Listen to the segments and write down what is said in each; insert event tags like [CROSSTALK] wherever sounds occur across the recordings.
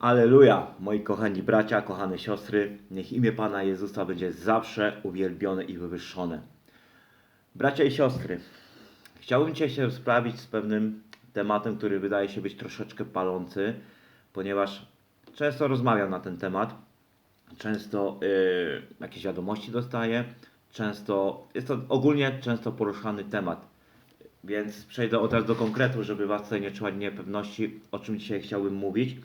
Aleluja, moi kochani bracia, kochane siostry, niech imię Pana Jezusa będzie zawsze uwielbione i wywyższone. Bracia i siostry, chciałbym dzisiaj się rozprawić z pewnym tematem, który wydaje się być troszeczkę palący, ponieważ często rozmawiam na ten temat, często yy, jakieś wiadomości dostaję, często jest to ogólnie często poruszany temat. Więc przejdę od razu do konkretu, żeby Was tutaj nie trzymać niepewności, o czym dzisiaj chciałbym mówić.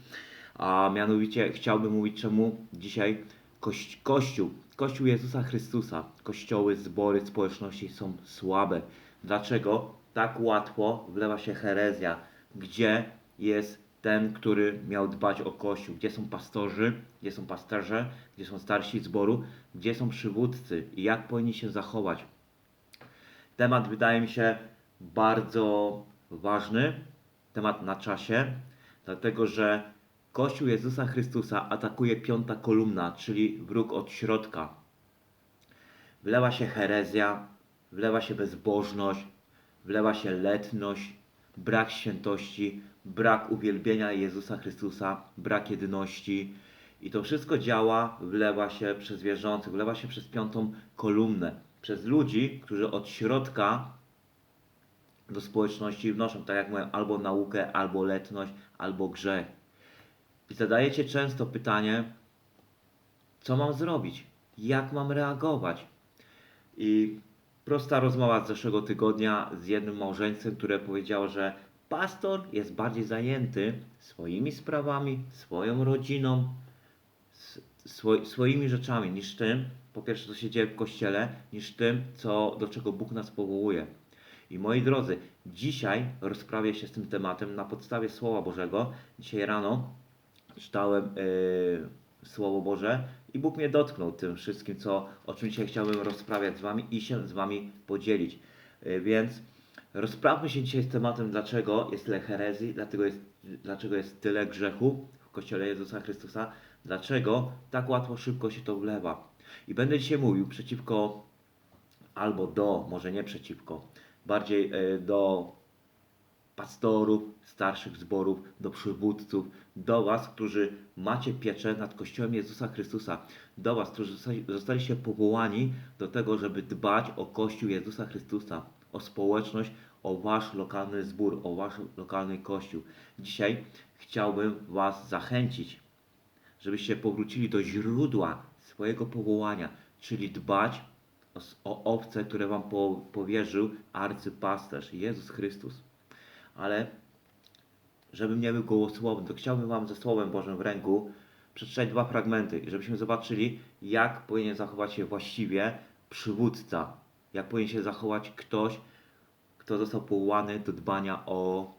A mianowicie chciałbym mówić, czemu dzisiaj koś, Kościół, Kościół Jezusa Chrystusa, kościoły, zbory, społeczności są słabe. Dlaczego tak łatwo wlewa się herezja? Gdzie jest ten, który miał dbać o Kościół? Gdzie są pastorzy? Gdzie są pasterze? Gdzie są starsi zboru? Gdzie są przywódcy? I jak powinni się zachować? Temat wydaje mi się bardzo ważny, temat na czasie, dlatego że Kościół Jezusa Chrystusa atakuje piąta kolumna, czyli wróg od środka. Wlewa się herezja, wlewa się bezbożność, wlewa się letność, brak świętości, brak uwielbienia Jezusa Chrystusa, brak jedności. I to wszystko działa, wlewa się przez wierzących, wlewa się przez piątą kolumnę, przez ludzi, którzy od środka do społeczności wnoszą, tak jak mówię, albo naukę, albo letność, albo grzech. Zadajecie często pytanie, co mam zrobić? Jak mam reagować? I prosta rozmowa z zeszłego tygodnia z jednym małżeństwem, które powiedziało, że pastor jest bardziej zajęty swoimi sprawami, swoją rodziną, swoimi rzeczami niż tym, po pierwsze, co się dzieje w kościele, niż tym, co, do czego Bóg nas powołuje. I moi drodzy, dzisiaj rozprawię się z tym tematem na podstawie Słowa Bożego. Dzisiaj rano czytałem yy, Słowo Boże i Bóg mnie dotknął tym wszystkim, co, o czym dzisiaj chciałbym rozprawiać z Wami i się z Wami podzielić. Yy, więc rozprawmy się dzisiaj z tematem, dlaczego jest tyle herezji, dlatego jest, dlaczego jest tyle grzechu w Kościele Jezusa Chrystusa, dlaczego tak łatwo, szybko się to wlewa. I będę dzisiaj mówił przeciwko albo do, może nie przeciwko, bardziej e, do pastorów, starszych zborów, do przywódców, do Was, którzy macie pieczę nad Kościołem Jezusa Chrystusa, do Was, którzy zostali- zostaliście powołani do tego, żeby dbać o Kościół Jezusa Chrystusa, o społeczność, o Wasz lokalny zbór, o Wasz lokalny Kościół. Dzisiaj chciałbym Was zachęcić, żebyście powrócili do źródła swojego powołania, czyli dbać o, owce, które wam po, powierzył arcypasterz Jezus Chrystus. Ale żebym nie był gołosłowny, to chciałbym wam ze Słowem Bożym w ręku przeczytać dwa fragmenty, żebyśmy zobaczyli, jak powinien zachować się właściwie przywódca, jak powinien się zachować ktoś, kto został powołany do dbania o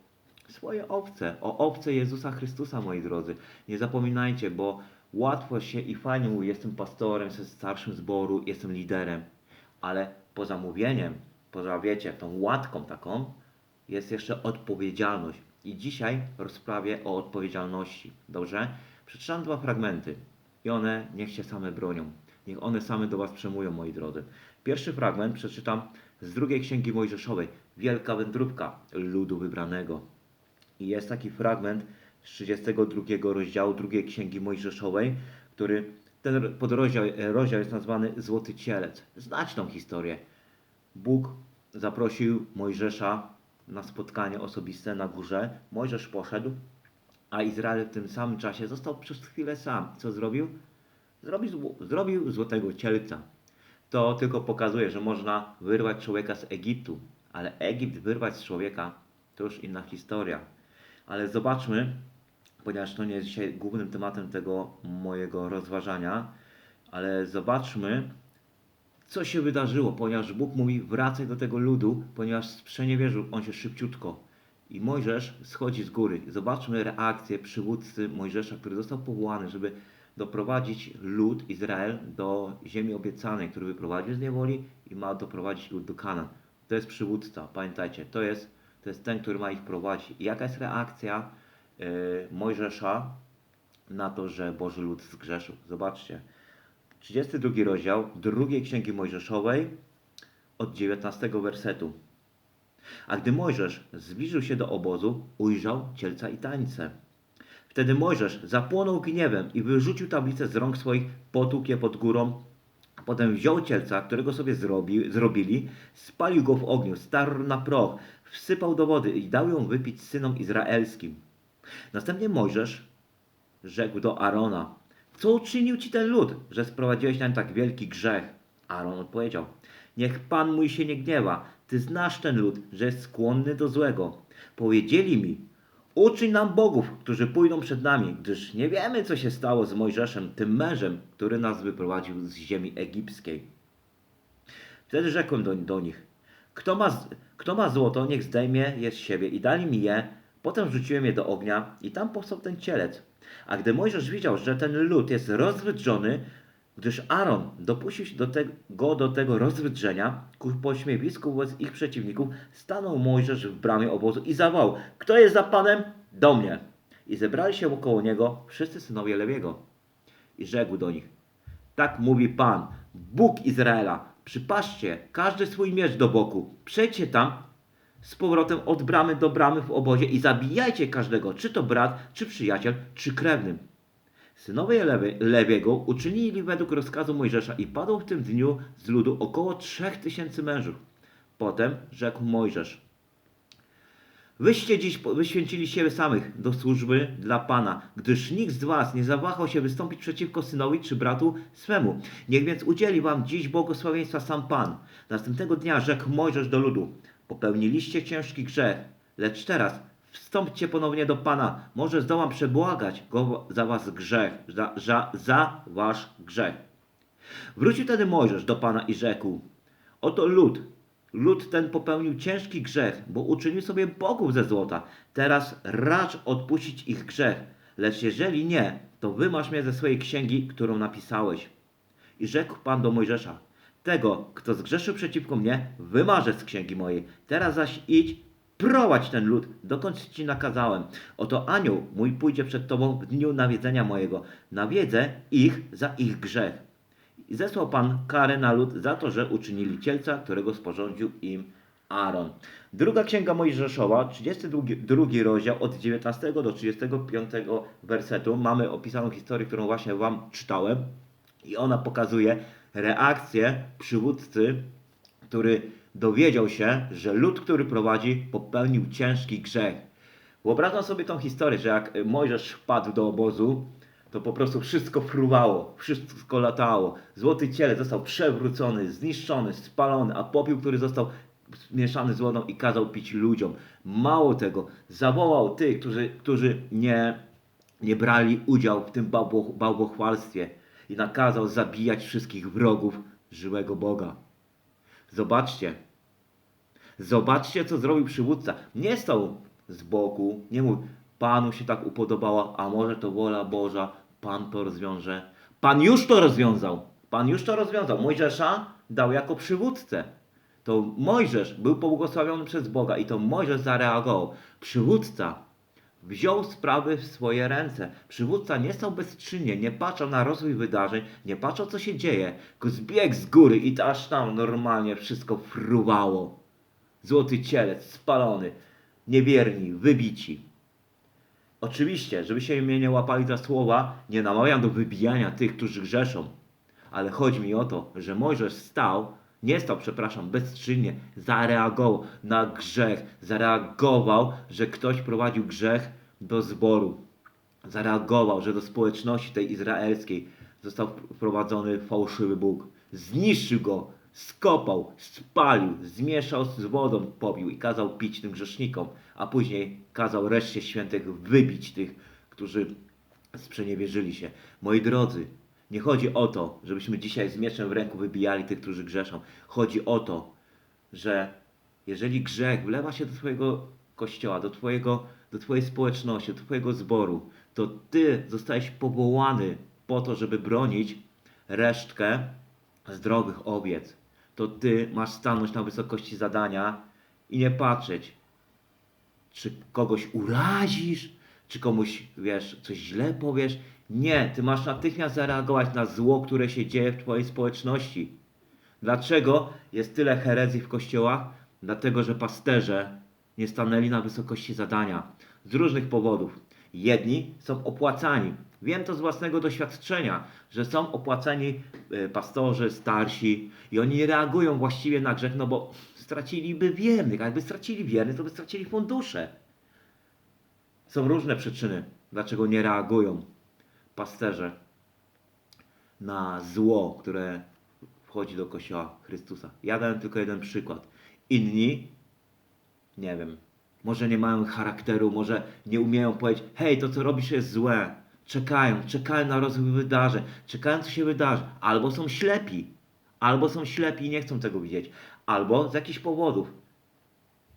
swoje owce, o owce Jezusa Chrystusa, moi drodzy. Nie zapominajcie, bo łatwo się i fajnie mówi, jestem pastorem, jestem starszym zboru, jestem liderem, ale poza mówieniem, poza wiecie, tą łatką taką, jest jeszcze odpowiedzialność. I dzisiaj rozprawię o odpowiedzialności. Dobrze? Przeczytam dwa fragmenty i one niech się same bronią. Niech one same do Was przemówią, moi drodzy. Pierwszy fragment przeczytam z drugiej księgi Mojżeszowej. Wielka wędrówka ludu wybranego. I jest taki fragment z 32 rozdziału drugiej księgi Mojżeszowej, który ten podrozdział e, rozdział jest nazwany Złoty Cielec. Znać tą historię. Bóg zaprosił Mojżesza na spotkanie osobiste na górze. Mojżesz poszedł, a Izrael w tym samym czasie został przez chwilę sam. Co zrobił? Zrobił, zrobił złotego cielca. To tylko pokazuje, że można wyrwać człowieka z Egiptu, ale Egipt wyrwać z człowieka to już inna historia. Ale zobaczmy, ponieważ to nie jest dzisiaj głównym tematem tego mojego rozważania, ale zobaczmy, co się wydarzyło, ponieważ Bóg mówi, wracaj do tego ludu, ponieważ sprzeniewierzył on się szybciutko. I Mojżesz schodzi z góry. Zobaczmy reakcję przywódcy Mojżesza, który został powołany, żeby doprowadzić lud Izrael do ziemi obiecanej, który wyprowadził z niewoli i ma doprowadzić lud do Kanan. To jest przywódca, pamiętajcie, to jest, to jest ten, który ma ich prowadzić. I jaka jest reakcja e, Mojżesza na to, że Boży lud zgrzeszył? Zobaczcie. 32 rozdział drugiej księgi Mojżeszowej od 19 wersetu. A gdy Mojżesz zbliżył się do obozu, ujrzał cielca i tańce. Wtedy Mojżesz zapłonął gniewem i wyrzucił tablicę z rąk swoich, potłukł je pod górą. Potem wziął cielca, którego sobie zrobi, zrobili, spalił go w ogniu, starł na proch, wsypał do wody i dał ją wypić synom izraelskim. Następnie Mojżesz rzekł do Arona: Co uczynił ci ten lud, że sprowadziłeś na nim tak wielki grzech? Aaron odpowiedział: Niech Pan mój się nie gniewa. Ty znasz ten lud, że jest skłonny do złego. Powiedzieli mi: Uczyń nam bogów, którzy pójdą przed nami, gdyż nie wiemy, co się stało z Mojżeszem, tym mężem, który nas wyprowadził z ziemi egipskiej. Wtedy rzekłem do, do nich: kto ma, kto ma złoto, niech zdejmie je z siebie. I dali mi je. Potem rzuciłem je do ognia i tam powstał ten cielec. A gdy Mojżesz widział, że ten lud jest rozwydrzony, gdyż Aaron dopuścił do tego, do tego rozwydrzenia, ku pośmiewisku wobec ich przeciwników, stanął Mojżesz w bramie obozu i zawołał, kto jest za Panem? Do mnie. I zebrali się wokoło niego wszyscy synowie Lewiego. I rzekł do nich, tak mówi Pan, Bóg Izraela, przypatrzcie każdy swój miecz do boku, przejdźcie tam z powrotem od bramy do bramy w obozie i zabijajcie każdego, czy to brat, czy przyjaciel, czy krewny. Synowie Lewy, Lewiego uczynili według rozkazu Mojżesza i padło w tym dniu z ludu około trzech tysięcy mężów. Potem rzekł Mojżesz, Wyście dziś wyświęcili siebie samych do służby dla Pana, gdyż nikt z was nie zawahał się wystąpić przeciwko synowi czy bratu swemu. Niech więc udzieli wam dziś błogosławieństwa sam Pan. Następnego dnia rzekł Mojżesz do ludu, popełniliście ciężki grzech, lecz teraz wstąpcie ponownie do Pana, może zdołam przebłagać go za was grzech, za, za, za wasz grzech. Wrócił tedy Mojżesz do Pana i rzekł, oto lud, lud ten popełnił ciężki grzech, bo uczynił sobie bogów ze złota. Teraz racz odpuścić ich grzech, lecz jeżeli nie, to wymasz mnie ze swojej księgi, którą napisałeś. I rzekł Pan do Mojżesza, tego, kto zgrzeszył przeciwko mnie, wymarzę z księgi mojej. Teraz zaś idź, prowadź ten lud, dokąd ci nakazałem. Oto anioł mój pójdzie przed tobą w dniu nawiedzenia mojego. Nawiedzę ich za ich grzech. I zesłał Pan karę na lud za to, że uczynili cielca, którego sporządził im Aaron. Druga Księga Mojżeszowa, 32 drugi rozdział, od 19 do 35 wersetu. Mamy opisaną historię, którą właśnie Wam czytałem. I ona pokazuje reakcję przywódcy, który dowiedział się, że lud, który prowadzi, popełnił ciężki grzech. Wyobrażam sobie tą historię, że jak Mojżesz wpadł do obozu, to po prostu wszystko fruwało, wszystko latało. Złoty ciele został przewrócony, zniszczony, spalony, a popiół, który został zmieszany z wodą i kazał pić ludziom. Mało tego, zawołał tych, którzy, którzy nie, nie brali udziału w tym bałwochwalstwie i nakazał zabijać wszystkich wrogów żyłego Boga. Zobaczcie, Zobaczcie, co zrobił przywódca. Nie stał z boku, nie mówił, Panu się tak upodobało, a może to wola Boża, Pan to rozwiąże. Pan już to rozwiązał. Pan już to rozwiązał. Mojżesza dał jako przywódcę. To Mojżesz był pobłogosławiony przez Boga i to Mojżesz zareagował. Przywódca wziął sprawy w swoje ręce. Przywódca nie stał bezczynnie, nie patrzał na rozwój wydarzeń, nie patrzał co się dzieje, tylko zbiegł z góry i aż tam normalnie wszystko fruwało. Złoty cielec, spalony, niewierni, wybici. Oczywiście, żeby się mnie nie łapali za słowa, nie namawiam do wybijania tych, którzy grzeszą. Ale chodzi mi o to, że Mojżesz stał, nie stał, przepraszam, bezczynnie, zareagował na grzech, zareagował, że ktoś prowadził grzech do zboru. Zareagował, że do społeczności tej izraelskiej został wprowadzony fałszywy Bóg. Zniszczył go, skopał, spalił, zmieszał z wodą, pobił i kazał pić tym grzesznikom, a później kazał reszcie świętych wybić tych, którzy sprzeniewierzyli się. Moi drodzy, nie chodzi o to, żebyśmy dzisiaj z mieczem w ręku wybijali tych, którzy grzeszą. Chodzi o to, że jeżeli grzech wlewa się do Twojego kościoła, do, twojego, do Twojej społeczności, do Twojego zboru, to Ty zostałeś powołany po to, żeby bronić resztkę zdrowych owiec. To Ty masz stanąć na wysokości zadania i nie patrzeć, czy kogoś urazisz, czy komuś, wiesz, coś źle powiesz. Nie, ty masz natychmiast zareagować na zło, które się dzieje w twojej społeczności. Dlaczego jest tyle herezji w kościołach? Dlatego, że pasterze nie stanęli na wysokości zadania. Z różnych powodów. Jedni są opłacani. Wiem to z własnego doświadczenia, że są opłacani e, pastorzy, starsi i oni reagują właściwie na grzech, no bo straciliby wiernych. A jakby stracili wiernych, to by stracili fundusze. Są różne przyczyny, dlaczego nie reagują pasterze na zło, które wchodzi do Kościoła Chrystusa. Ja dałem tylko jeden przykład. Inni, nie wiem, może nie mają charakteru, może nie umieją powiedzieć, hej, to co robisz jest złe. Czekają, czekają na rozwój wydarzeń, czekają co się wydarzy. Albo są ślepi, albo są ślepi i nie chcą tego widzieć. Albo z jakichś powodów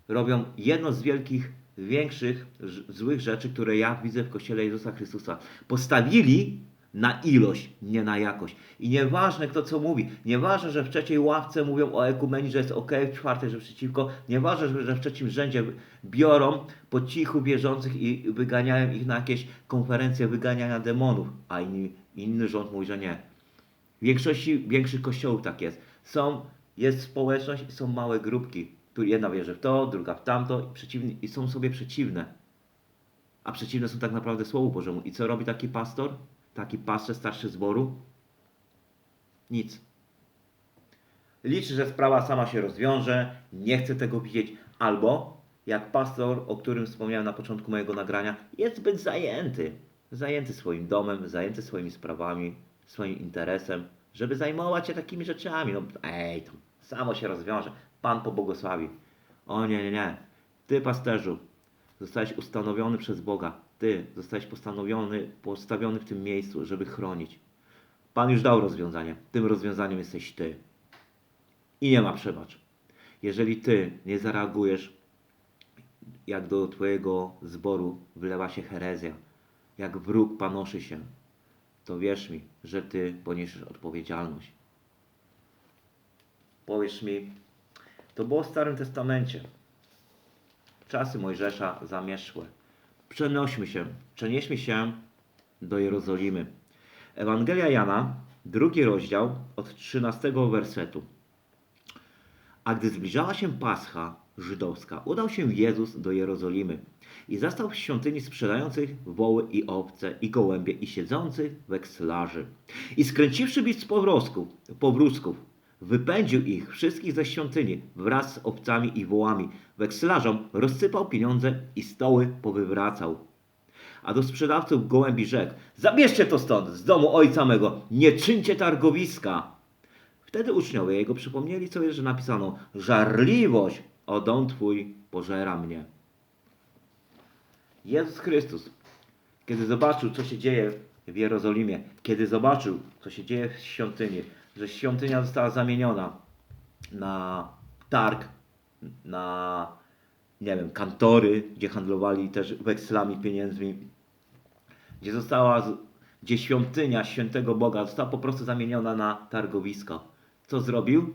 robią jedno z wielkich, większych, złych rzeczy, które ja widzę w Kościele Jezusa Chrystusa. Postawili na ilość, nie na jakość. I nieważne kto co mówi, nieważne, że w trzeciej ławce mówią o ekumenii, że jest ok, w czwartej, że przeciwko, nieważne, że- w trzecim rzędzie biorą po cichu wierzących i wyganiają ich na jakieś konferencje wyganiania demonów, a inni, inny rząd mówi, że nie. W większości większych kościołów tak jest. Są, jest społeczność i są małe grupki. Tu jedna wierzy w to, druga w tamto i, przeciwni, i są sobie przeciwne. A przeciwne są tak naprawdę Słowu Bożemu. I co robi taki pastor? Taki pastor starszy zboru? Nic. Liczy, że sprawa sama się rozwiąże, nie chce tego widzieć, albo jak pastor, o którym wspomniałem na początku mojego nagrania, jest zbyt zajęty. Zajęty swoim domem, zajęty swoimi sprawami, swoim interesem, żeby zajmować się takimi rzeczami. No ej, to samo się rozwiąże. Pan pobłogosławi. O nie, nie, nie. Ty, pasterzu, zostałeś ustanowiony przez Boga. Ty zostałeś postanowiony, postawiony w tym miejscu, żeby chronić. Pan już dał rozwiązanie. Tym rozwiązaniem jesteś ty. I nie ma przebacz. Jeżeli ty nie zareagujesz, jak do twojego zboru wylewa się herezja, jak wróg panoszy się, to wierz mi, że ty poniesiesz odpowiedzialność. Powiesz mi, to było w Starym Testamencie. Czasy Mojżesza zamieszłe. Przenośmy się, przenieśmy się do Jerozolimy. Ewangelia Jana, drugi rozdział, od 13 wersetu. A gdy zbliżała się Pascha żydowska, udał się Jezus do Jerozolimy i zastał w świątyni sprzedających woły i owce i gołębie i siedzących wekselarzy. I skręciwszy bić z powrosków, powrózków, wypędził ich wszystkich ze świątyni wraz z owcami i wołami. Wekselarzom rozsypał pieniądze i stoły powywracał. A do sprzedawców gołębi rzekł, zabierzcie to stąd, z domu ojca mego, nie czyńcie targowiska. Wtedy uczniowie jego przypomnieli sobie, że napisano, żarliwość o dom twój pożera mnie. Jezus Chrystus, kiedy zobaczył, co się dzieje w Jerozolimie, kiedy zobaczył, co się dzieje w świątyni, że świątynia została zamieniona na targ, na, nie wiem, kantory, gdzie handlowali też wekslami, pieniędzmi, gdzie została, gdzie świątynia świętego Boga została po prostu zamieniona na targowisko. Co zrobił?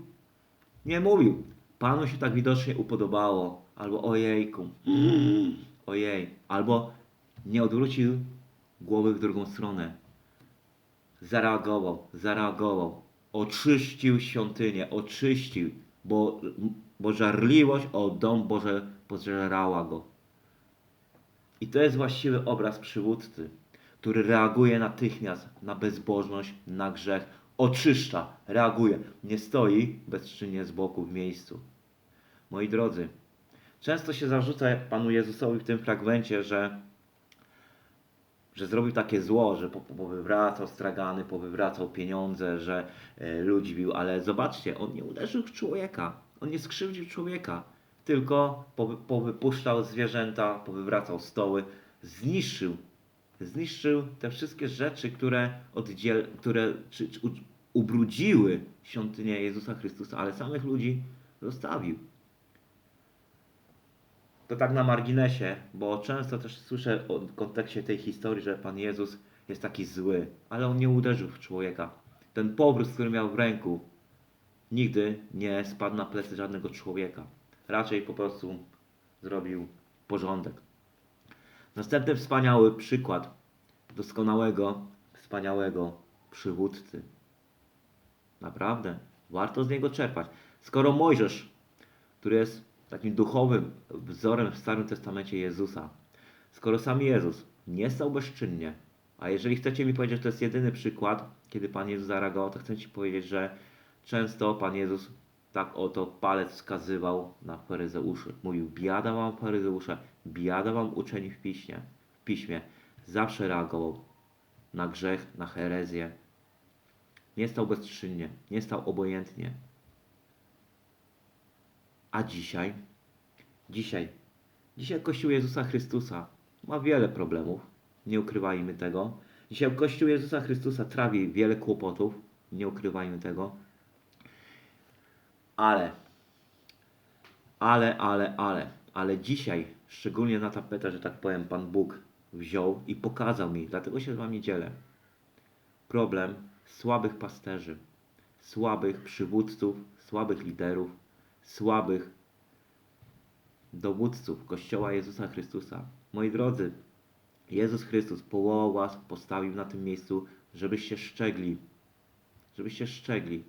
Nie mówił. Panu się tak widocznie upodobało. Albo ojejku, [GASPS] ojej. Albo nie odwrócił głowy w drugą stronę. Zareagował, zareagował. Oczyścił świątynię, oczyścił, bo, bo żarliwość o dom Boże pożerała go. I to jest właściwy obraz przywódcy, który reaguje natychmiast na bezbożność, na grzech, oczyszcza, reaguje, nie stoi bezczynnie z boku w miejscu. Moi drodzy, często się zarzuca Panu Jezusowi w tym fragmencie, że, że zrobił takie zło, że po- powywracał stragany, powywracał pieniądze, że e, ludzi bił, ale zobaczcie, on nie uderzył w człowieka, on nie skrzywdził człowieka, tylko powy, powypuszczał zwierzęta, powywracał stoły, zniszczył, zniszczył te wszystkie rzeczy, które, oddziel, które ubrudziły świątynię Jezusa Chrystusa, ale samych ludzi zostawił. To tak na marginesie, bo często też słyszę w kontekście tej historii, że Pan Jezus jest taki zły, ale On nie uderzył w człowieka. Ten powrót, który miał w ręku, nigdy nie spadł na plecy żadnego człowieka. Raczej po prostu zrobił porządek. Następny wspaniały przykład doskonałego, wspaniałego przywódcy. Naprawdę, warto z niego czerpać. Skoro Mojżesz, który jest takim duchowym wzorem w Starym Testamencie Jezusa, skoro sam Jezus Nie stał bezczynnie. A jeżeli chcecie mi powiedzieć, że to jest jedyny przykład, kiedy Pan Jezus zareagował, to chcę Ci powiedzieć, że często Pan Jezus tak oto palec wskazywał na faryzeuszy. Mówił, biada wam faryzeusze, biada wam uczeni w piśmie. W piśmie. Zawsze reagował na grzech, na herezję. Nie stał bezczynnie, nie stał obojętnie. A dzisiaj? Dzisiaj. Dzisiaj Kościół Jezusa Chrystusa ma wiele problemów, nie ukrywajmy tego. Dzisiaj Kościół Jezusa Chrystusa trawi wiele kłopotów, nie ukrywajmy tego. Ale, ale, ale, ale, ale dzisiaj, szczególnie na tapetę, że tak powiem, Pan Bóg wziął i pokazał mi, dlatego się z Wami dzielę. Problem słabych pasterzy, słabych przywódców, słabych liderów, słabych dowódców Kościoła Jezusa Chrystusa. Moi drodzy, Jezus Chrystus powołał was, postawił na tym miejscu, żebyście szczegli, żebyście szczegli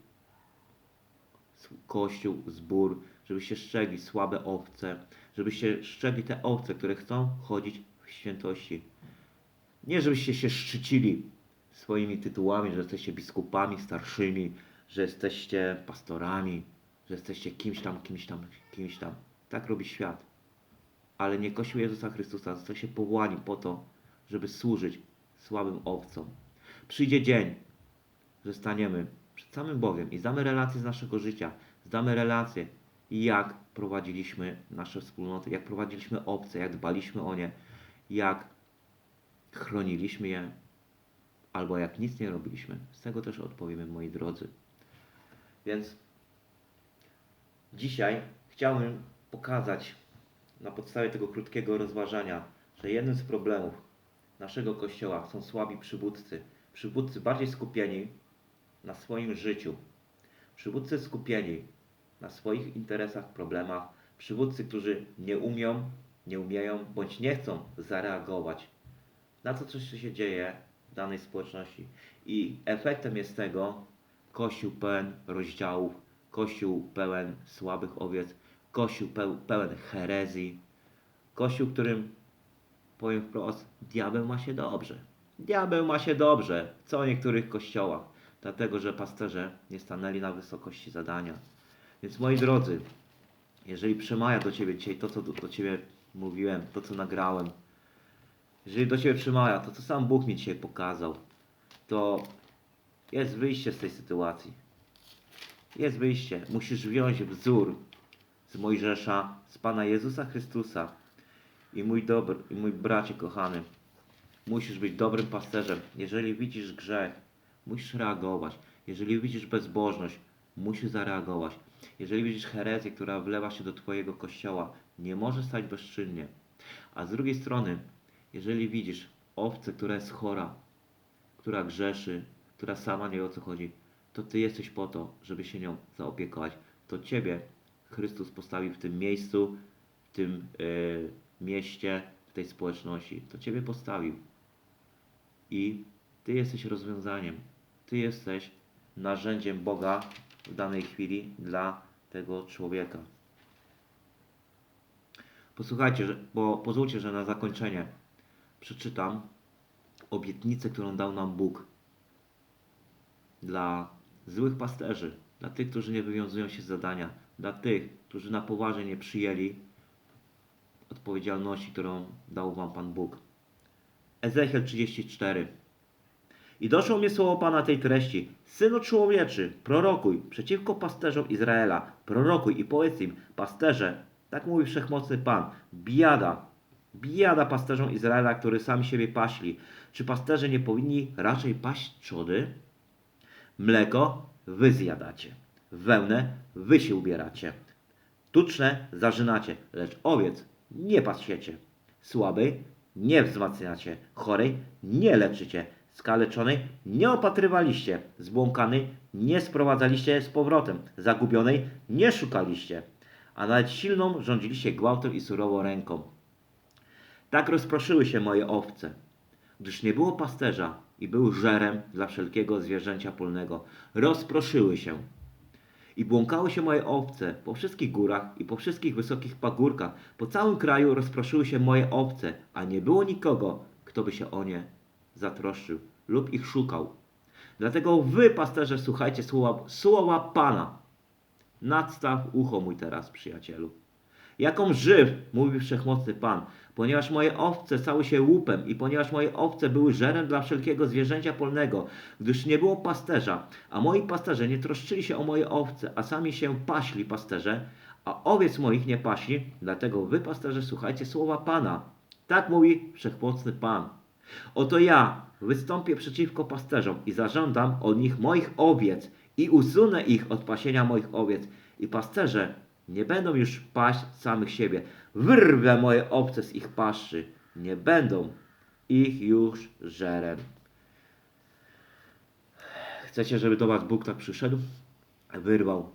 kościół, zbór, żebyście szczegli słabe owce, żebyście szczegli te owce, które chcą chodzić w świętości. Nie żebyście się szczycili swoimi tytułami, że jesteście biskupami starszymi, że jesteście pastorami, że jesteście kimś tam, kimś tam, kimś tam. Tak robi świat. Ale nie Kościół Jezusa Chrystusa zostaliście powołani po to, żeby służyć słabym owcom. Przyjdzie dzień, że staniemy przed samym Bogiem i zdamy relacje z naszego życia, zdamy relacje, jak prowadziliśmy nasze wspólnoty, jak prowadziliśmy obce, jak dbaliśmy o nie, jak chroniliśmy je, albo jak nic nie robiliśmy. Z tego też odpowiemy, moi drodzy. Więc dzisiaj chciałbym pokazać na podstawie tego krótkiego rozważania, że jednym z problemów naszego Kościoła są słabi przywódcy. Przywódcy bardziej skupieni na swoim życiu. Przywódcy skupieni na swoich interesach, problemach. Przywódcy, którzy nie umią, nie umieją bądź nie chcą zareagować na to, co się dzieje w danej społeczności. I efektem jest tego kościół pełen rozdziałów, kościół pełen słabych owiec, kościół peł, pełen herezji, kościół, którym powiem wprost, diabeł ma się dobrze. Diabeł ma się dobrze, co w niektórych kościołach, dlatego że pasterze nie stanęli na wysokości zadania. Więc moi drodzy, jeżeli przemawia do Ciebie dzisiaj to, co do, do Ciebie mówiłem, to, co nagrałem, jeżeli do Ciebie przemawia to, co sam Bóg mi dzisiaj pokazał, to jest wyjście z tej sytuacji. Jest wyjście. Musisz wziąć wzór z Mojżesza, z Pana Jezusa Chrystusa. I mój dobry, i mój bracie kochany, musisz być dobrym pasterzem. Jeżeli widzisz grzech, musisz reagować. Jeżeli widzisz bezbożność, musisz zareagować. Jeżeli widzisz herezję, która wlewa się do Twojego kościoła, nie możesz stać bezczynnie. A z drugiej strony, jeżeli widzisz owcę, która jest chora, która grzeszy, która sama nie wie o co chodzi, to Ty jesteś po to, żeby się nią zaopiekować. To Ciebie Chrystus postawił w tym miejscu, w tym y, mieście, w tej społeczności. To Ciebie postawił. I Ty jesteś rozwiązaniem. Ty jesteś narzędziem Boga w danej chwili dla tego człowieka. Posłuchajcie, bo pozwólcie, że na zakończenie przeczytam obietnicę, którą dał nam Bóg dla złych pasterzy, dla tych, którzy nie wywiązują się z zadania, dla tych, którzy na poważnie nie przyjęli odpowiedzialności, którą dał wam Pan Bóg. Ezechiel 34. I doszło mnie słowo Pana tej treści. Synu człowieczy, prorokuj przeciwko pasterzom Izraela. Prorokuj i powiedz im, pasterze, tak mówi wszechmocny Pan, biada, biada pasterzom Izraela, którzy sami siebie paśli. Czy pasterze nie powinni raczej paść trzody? Mleko wy zjadacie, wełnę wy się ubieracie, tuczne zarzynacie, lecz owiec nie pasiecie. Słabej nie wzmacniacie, chorej nie leczycie, skaleczonej nie opatrywaliście, zbłąkanej nie sprowadzaliście z powrotem, zagubionej nie szukaliście, a nawet silną rządziliście gwałtem i surową ręką. Tak rozproszyły się moje owce, gdyż nie było pasterza i był żerem dla wszelkiego zwierzęcia polnego. Rozproszyły się i błąkały się moje owce po wszystkich górach i po wszystkich wysokich pagórkach. Po całym kraju rozproszyły się moje owce, a nie było nikogo, kto by się o nie zatroszczył lub ich szukał. Dlatego wy, pasterze, słuchajcie słowa, słowa Pana. Nadstaw ucho mój teraz, przyjacielu. Jaką żyw, mówi wszechmocny Pan, ponieważ moje owce stały się łupem i ponieważ moje owce były żerem dla wszelkiego zwierzęcia polnego, gdyż nie było pasterza, a moi pasterze nie troszczyli się o moje owce, a sami się paśli pasterze, a owiec moich nie paśli, dlatego wy, pasterze, słuchajcie słowa Pana. Tak mówi wszechmocny Pan. Oto ja wystąpię przeciwko pasterzom i zażądam od nich moich owiec i usunę ich od pasienia moich owiec i pasterze nie będą już paść samych siebie. Wyrwę moje owce z ich paszczy. Nie będą ich już żerem. Chcecie, żeby do was Bóg tak przyszedł? Wyrwał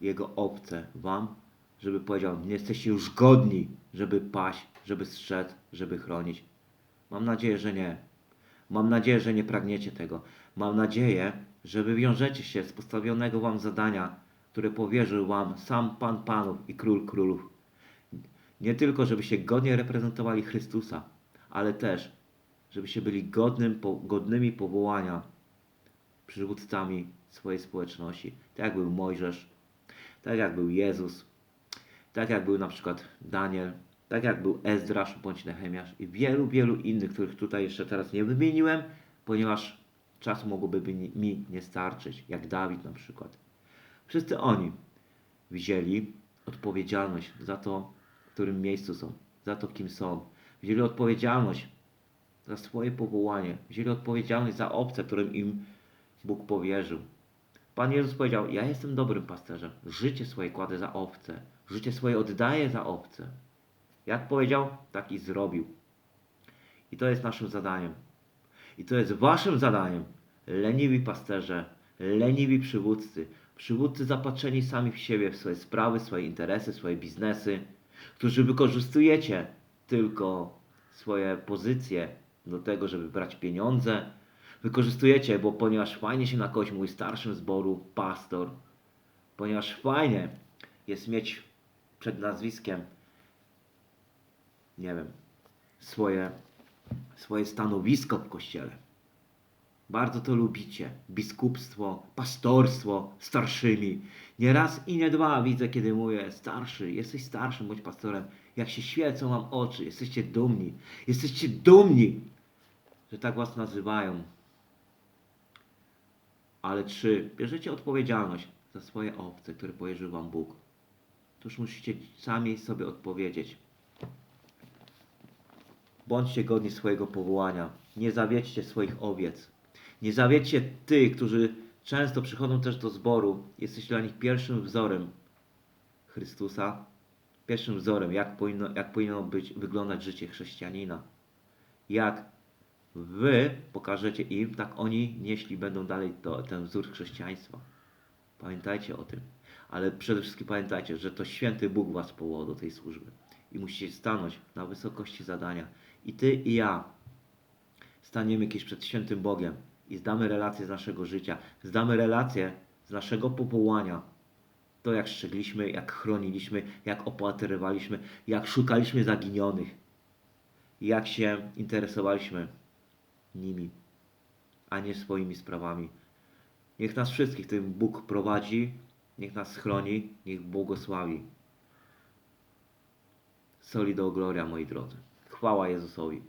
jego owce wam, żeby powiedział, nie jesteście już godni, żeby paść, żeby strzec, żeby chronić. Mam nadzieję, że nie. Mam nadzieję, że nie pragniecie tego. Mam nadzieję, że wywiążecie się z postawionego wam zadania, które powierzył wam sam Pan Panów i Król Królów. Nie tylko, żebyście godnie reprezentowali Chrystusa, ale też, żebyście byli godnym, godnymi powołania przywódcami swojej społeczności. Tak jak był Mojżesz, tak jak był Jezus, tak jak był na przykład Daniel, tak jak był Ezdrasz bądź Nehemiasz i wielu, wielu innych, których tutaj jeszcze teraz nie wymieniłem, ponieważ czasu mogłoby mi- nie starczyć, jak Dawid na przykład. Wszyscy oni wzięli odpowiedzialność za to, którym miejscu są, za to, kim są. Wzięli odpowiedzialność za swoje powołanie, wzięli odpowiedzialność za obce, którym im Bóg powierzył. Pan Jezus powiedział: Ja jestem dobrym pasterzem. Życie swoje kładę za owce. Życie swoje oddaję za owce. Jak powiedział, tak i zrobił. I to jest naszym zadaniem. I to jest waszym zadaniem. Leniwi pasterze, leniwi przywódcy, przywódcy zapatrzeni sami w siebie, w swoje sprawy, swoje interesy, swoje biznesy, którzy wykorzystujecie tylko swoje pozycje do tego, żeby brać pieniądze. Wykorzystujecie, bo ponieważ fajnie się na kogoś mówi starszym zboru, pastor, ponieważ fajnie jest mieć przed nazwiskiem, nie wiem, swoje, swoje stanowisko w kościele. Bardzo to lubicie. Biskupstwo, pastorstwo, starszymi. Nie raz i nie dwa widzę, kiedy mówię, starszy, jesteś starszym, bądź pastorem. Jak się świecą wam oczy, jesteście dumni. Jesteście dumni, że tak was nazywają. Ale czy bierzecie odpowiedzialność za swoje owce, które powierzył wam Bóg? Toż musicie sami sobie odpowiedzieć. Bądźcie godni swojego powołania. Nie zawiedźcie swoich owiec. Nie zawiedźcie tych, którzy często przychodzą też do zboru. Jesteś dla nich pierwszym wzorem Chrystusa. Pierwszym wzorem, jak powinno, jak powinno być, wyglądać życie chrześcijanina. Jak wy pokażecie im, tak oni nieśli będą dalej to, ten wzór chrześcijaństwa. Pamiętajcie o tym. Ale przede wszystkim pamiętajcie, że to święty Bóg was powołał do tej służby. I musicie stanąć na wysokości zadania. I ty i ja staniemy kiedyś przed świętym Bogiem i zdamy relację z naszego życia, zdamy relację z naszego powołania. To jak strzegliśmy, jak chroniliśmy, jak opatrywaliśmy, jak szukaliśmy zaginionych, jak się interesowaliśmy nimi, a nie swoimi sprawami. Niech nas wszystkich tym Bóg prowadzi, niech nas chroni, niech błogosławi. Soli do gloria, moi drodzy. Chwała Jezusowi.